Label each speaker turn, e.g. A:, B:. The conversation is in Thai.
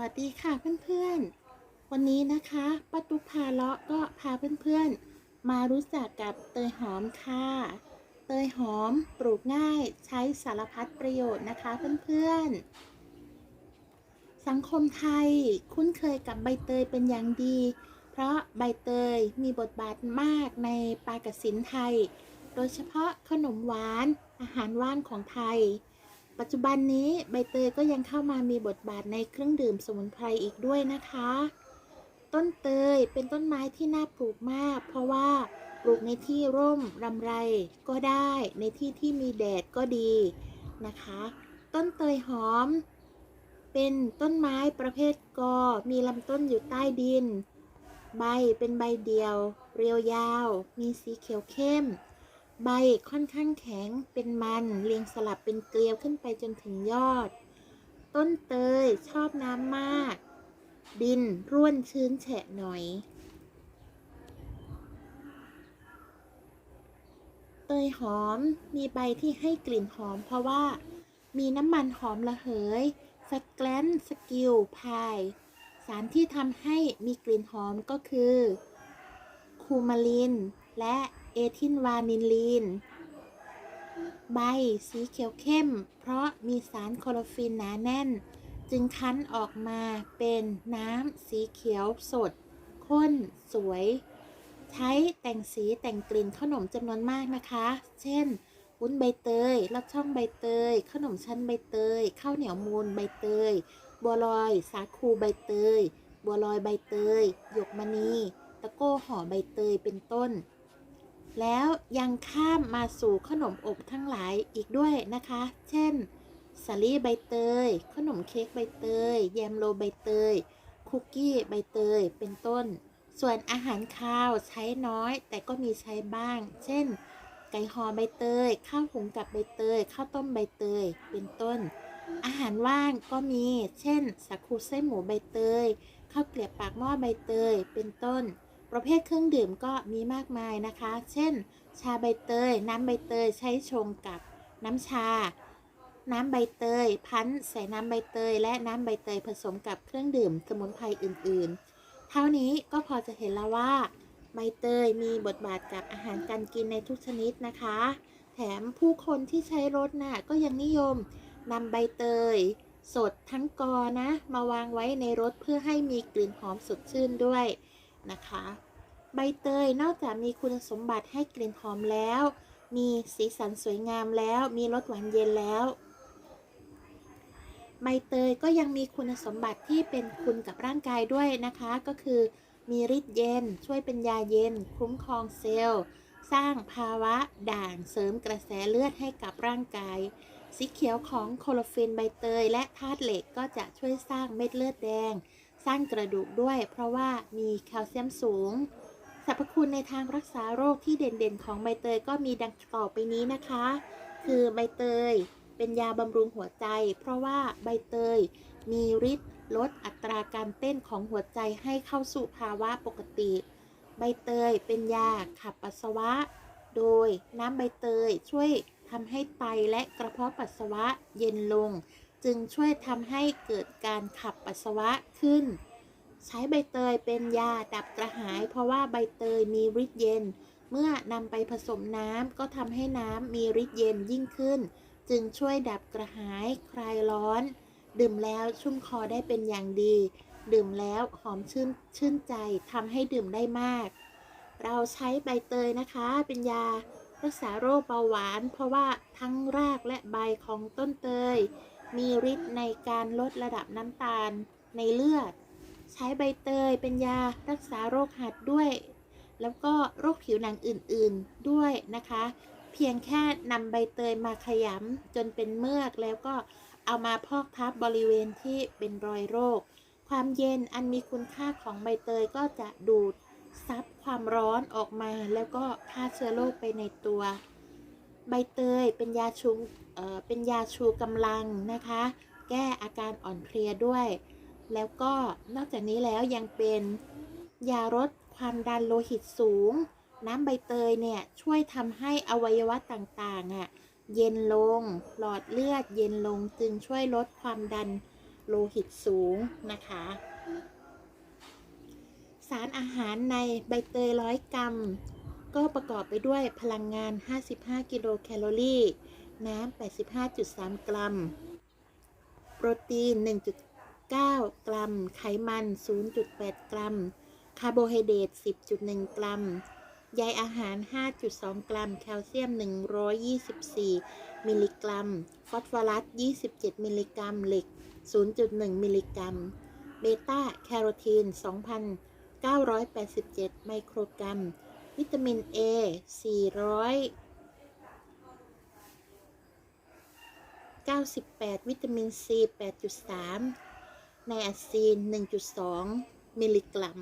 A: วัสดีค่ะเพื่อนๆ วันนี้นะคะป้าตุ๊กพาเลาะก็พาเพื่อนๆ มารู้จักกับเตยหอมค่ะ เตยหอมปลูกง่ายใช้สารพัดประโยชน์นะคะเพื่อนๆ สังคมไทยคุ้นเคยกับใบเตยเป็นอย่างดี เพราะใบเตยมีบทบาทมากในปากสินไทย โดยเฉพาะขนมหวานอาหารว่างของไทย ปัจจุบันนี้ใบเตยก็ยังเข้ามามีบทบาทในเครื่องดื่มสมุนไพรอีกด้วยนะคะ ต้นเตยเป็นต้นไม้ที่น่าปลูกมาก เพราะว่าปลูกในที่ร่มรำไรก็ได้ในที่ที่มีแดดก็ดีนะคะ ต้นเตยหอม เป็นต้นไม้ประเภทกอ มีลำต้นอยู่ใต้ดิน ใบเป็นใบเดียว เรียวยาว มีสีเขียวเข้ม ใบค่อนข้างแข็งเป็นมันเรียงสลับเป็นเกลียวขึ้นไปจนถึงยอด ต้นเตยชอบน้ำมาก ดินร่วนชื้นแฉะหน่อย เตยหอมมีใบที่ให้กลิ่นหอมเพราะว่า มีน้ำมันหอมระเหยสแกลนสกิลพายสารที่ทำให้มีกลิ่นหอมก็คือ คูมาลิน และ เอทินวานินลีน ใบสีเขียวเข้ม เพราะมีสารคลอโรฟิลหนาแน่น จึงคั้นออกมาเป็นน้ำสีเขียวสด ข้น สวย ใช้แต่งสีแต่งกลิ่นขนมจำนวนมากนะคะ เช่นวุ้นใบเตยลอดช่องใบเตย ขนมชั้นใบเตย ข้าวเหนียวมูนใบเตย บัวลอย สาคูใบเตย บัวลอยใบเตย หยกมณี ตะโก้ห่อใบเตย เป็นต้น แล้วยังข้ามมาสู่ขนมอบทั้งหลายอีกด้วยนะคะ เช่นสาลี่ใบเตย ขนมเค้กใบเตย แยมโลใบเตย คุกกี้ใบเตย เป็นต้น ส่วนอาหารคาวใช้น้อย แต่ก็มีใช้บ้าง เช่น ไก่ห่อใบเตย ข้าวหุงกับใบเตย ข้าวต้มใบเตย เป็นต้น อาหารว่างก็มี เช่นสาคูไส้หมูใบเตย ข้าวเกลียบปากหม้อใบเตย เป็นต้น ประเภทเครื่องดื่มก็มีมากมายนะคะ เช่น ชาใบเตย น้ำใบเตยใช้ชงกับน้ำชา น้ำใบเตย พันธ์ใส่น้ำใบเตย และน้ำใบเตยผสมกับเครื่องดื่มสมุนไพรอื่นๆ เท่านี้ก็พอจะเห็นแล้วว่าใบเตยมีบทบาทกับอาหารการกินในทุกชนิดนะคะ แถมผู้คนที่ใช้รถน่ะก็ยังนิยมนำใบเตย สดทั้งกอนะ มาวางไว้ในรถเพื่อให้มีกลิ่นหอมสดชื่นด้วย นะคะ ใบเตยนอกจากมีคุณสมบัติให้กลิ่นหอมแล้ว มีสีสันสวยงามแล้ว มีรสหวานเย็นแล้ว ใบเตยก็ยังมีคุณสมบัติที่เป็นคุณกับร่างกายด้วยนะคะ ก็คือ มีฤทธิ์เย็น ช่วยเป็นยาเย็น คุ้มครองเซลล์ สร้างภาวะด่างเสริมกระแสเลือดให้กับร่างกายสีเขียวของโคโลฟินใบเตยและธาตุเหล็กก็จะช่วยสร้างเม็ดเลือดแดง สร้างกระดูกด้วย เพราะว่ามีแคลเซียมสูงสรรพคุณในทางรักษาโรคที่เด่นๆ ของใบเตยก็มีดังต่อไปนี้นะคะ คือใบเตยเป็นยาบำรุงหัวใจ เพราะว่าใบเตยมีฤทธิ์ลดอัตราการเต้นของหัวใจให้เข้าสู่ภาวะปกติ ใบเตยเป็นยาขับปัสสาวะ โดยน้ำใบเตยช่วยทำให้ไตและกระเพาะปัสสาวะเย็นลง จึงช่วยทำให้เกิดการขับปัสสาวะขึ้น ใช้ใบเตยเป็นยาดับกระหาย เพราะว่าใบเตยมีฤทธิ์เย็น เมื่อนำไปผสมน้ำก็ทำให้น้ำมีฤทธิ์เย็นยิ่งขึ้น จึงช่วยดับกระหายคลายร้อน ดื่มแล้วชุ่มคอได้เป็นอย่างดี ดื่มแล้วหอมชื่นชื่นใจทำให้ดื่มได้มาก เราใช้ใบเตยนะคะเป็นยารักษาโรคเบาหวาน เพราะว่าทั้งรากและใบของต้นเตย มีฤทธิ์ในการลดระดับน้ำตาลในเลือด ใช้ใบเตยเป็นยารักษาโรคหัดด้วย แล้วก็โรคผิวหนังอื่นๆด้วยนะคะ เพียงแค่นำใบเตยมาขยำจนเป็นเมือกแล้วก็เอามาพอกทับบริเวณที่เป็นรอยโรค ความเย็นอันมีคุณค่าของใบเตยก็จะดูดซับความร้อนออกมาแล้วก็ฆ่าเชื้อโรคไปในตัว ใบเตยเป็นยาชูเอ่อเป็นยาชูกำลังนะคะ แก้อาการอ่อนเพลียด้วย แล้วก็นอกจากนี้แล้วยังเป็นยาลดความดันโลหิตสูง น้ำใบเตยเนี่ยช่วยทำให้อวัยวะต่างๆอะเย็นลง หลอดเลือดเย็นลงจึงช่วยลดความดันโลหิตสูงนะคะ สารอาหารในใบเตยร้อยกรัม ก็ประกอบไปด้วยพลังงาน 55 กิโลแคลอรี่ น้ำ 85.3 กรัม โปรตีน 1.9 กรัม ไขมัน 0.8 กรัม คาร์โบไฮเดรต 10.1 กรัม ใยอาหาร 5.2 กรัม แคลเซียม 124 มิลลิกรัม ฟอสฟอรัส 27 มิลลิกรัม เหล็ก 0.1 มิลลิกรัม เบต้าแคโรทีน 2,987 ไมโครกรัม วิตามิน A 400 98 วิตามิน C 8.3 ไนอาซีน 1.2 มิลลิกรัม